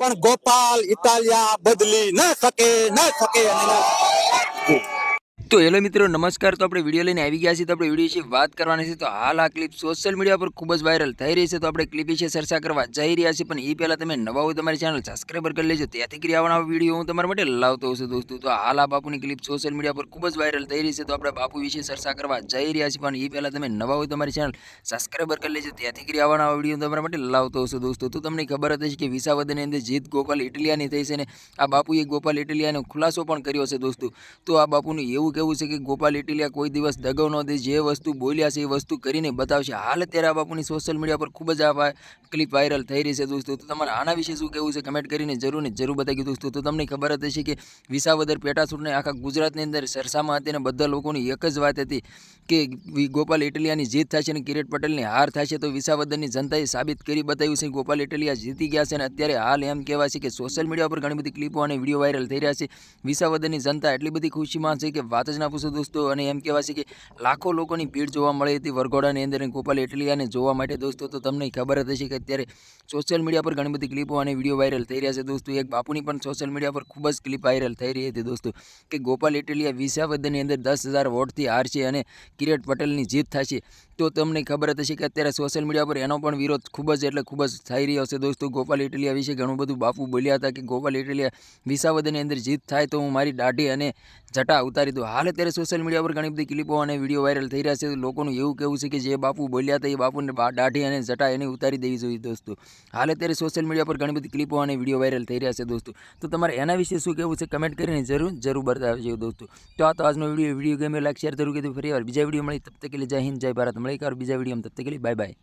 પણ ગોપાલ ઇટાલિયા બદલી ન શકે ન શકે અને ન શકે. તો હેલો મિત્રો, નમસ્કાર. તો આપણે વીડિયો લઈને આવી ગયા છીએ. તો આપણે વીડિયો વિશે વાત કરવાની છે. તો હાલ આ ક્લિપ સોશિયલ મીડિયા પર ખૂબ જ વાયરલ થઈ રહી છે. તો આપણે ક્લિપ વિશે ચર્ચા કરવા જઈ રહ્યા છીએ. પણ એ પહેલાં તમે નવા હોય તમારી ચેનલ સબસ્ક્રાઈબર કરી લેજો. ત્યાંથી કરી આવવાના વીડિયો હું તમારા માટે લાવતો હશે દોસ્તો. તો હાલ આ બાપુની ક્લિપ સોશિયલ મીડિયા પર ખૂબ જ વાયરલ થઈ રહી છે. તો આપણે બાપુ વિશે ચર્ચા કરવા જઈ રહ્યા છીએ. પણ એ પહેલાં તમે નવા હોય તમારી ચેનલ સબસ્ક્રાઈબર કરી લેજો. ત્યાંથી કરી આવવાના વીડિયો તમારા માટે લાવતો હશે દોસ્તો. તો તમને ખબર જ કે વિસાવદરની અંદર જીત ગોપાલ ઇટલિયાની થઈ છે ને આ બાપુએ ગોપાલ ઇટલિયાનો ખુલાસો પણ કર્યો છે દોસ્તો. તો આ બાપુનું એવું કહેવું છે કે ગોપાલ ઇટલિયા કોઈ દિવસ દગો ન દે, જે વસ્તુ બોલ્યા છે એ વસ્તુ કરીને બતાવશે. હાલ અત્યારે બાપુની સોશિયલ મીડિયા પર ખૂબ જ આ ક્લિપ વાયરલ થઈ રહી છે દોસ્તો. તો તમારે આના વિશે શું કહેવું છે કમેન્ટ કરીને જરૂર ને જરૂર બતાવી દોસ્તો. તો તમને ખબર જ હશે કે વિસાવદર પેટાસૂટને આખા ગુજરાતની અંદર સરસામાં હતી અને બધા લોકોની એક જ વાત હતી કે ગોપાલ ઇટલિયાની જીત થશે અને કિરીટ પટેલની હાર થશે. તો વિસાવદરની જનતાએ સાબિત કરી બતાવ્યું છે ગોપાલ ઇટલિયા જીતી ગયા છે અને અત્યારે હાલ એમ કહેવાય છે કે સોશિયલ મીડિયા પર ઘણી બધી ક્લિપો અને વીડિયો વાયરલ થઈ રહ્યા છે. વિસાવદરની જનતા એટલી બધી ખુશીમાં છે કે વાત જ ના પૂછો દોસ્તો. અને એમ કહેવાય છે કે લાખો લોકોની ભીડ જોવા મળી હતી વરઘોડાની અંદર ગોપાલ ઇટલિયાને જોવા માટે દોસ્તો. તો તમને ખબર જ હશે કે અત્યારે સોશિયલ મીડિયા પર ઘણી બધી ક્લિપો અને વીડિયો વાયરલ થઈ રહ્યા છે દોસ્તો. એક બાપુની પણ સોશિયલ મીડિયા પર ખૂબ જ ક્લિપ વાયરલ થઈ રહી હતી દોસ્તો. કે ગોપાલ ઇટલિયા વિસાવદરની અંદર દસ હજાર વોટથી હારશે અને કિરીટ પટેલની જીત થશે. તો તમને ખબર જ હશે કે અત્યારે સોશિયલ મીડિયા પર એનો પણ વિરોધ ખૂબ જ એટલે ખૂબ જ થઈ રહ્યો છે. દોસ્તો, ગોપાલ ઇટલિયા વિશે ઘણું બધું બાપુ બોલ્યા હતા કે ગોપાલ ઇટલિયા વિસાવદરની અંદર જીત થાય તો હું મારી દાઢી અને જટા ઉતારી દઉં. હાલ અત્યારે સોશિયલ મીડિયા પર ઘણી બધી ક્લિપો અને વીડિયો વાયરલ થઈ રહ્યા છે. લોકોનું એવું કહેવું છે કે જે બાપુ બોલ્યા હતા એ બાપુને દાઢી અને જટા એને ઉતારી દેવી જોઈએ દોસ્તો. હાલ અત્યારે સોશિયલ મીડિયા પર ઘણી બધી ક્લિપો અને વીડિયો વાયરલ થઈ રહ્યા છે દોસ્તો. તો તમારે એના વિશે શું કહેવું છે કમેન્ટ કરીને જરૂર જરૂર બતાવજો દોસ્તો. તો આ તો આજનો વીડિયો વીડિયો ગમે લાઈક જરૂર કીધું. ફરી વાર બીજા વીડિયો મળી તબ તક જય હિન્દ, જય ભારત. મળી એક વાર બીજા વીડિયો તબ તક બાય બાય.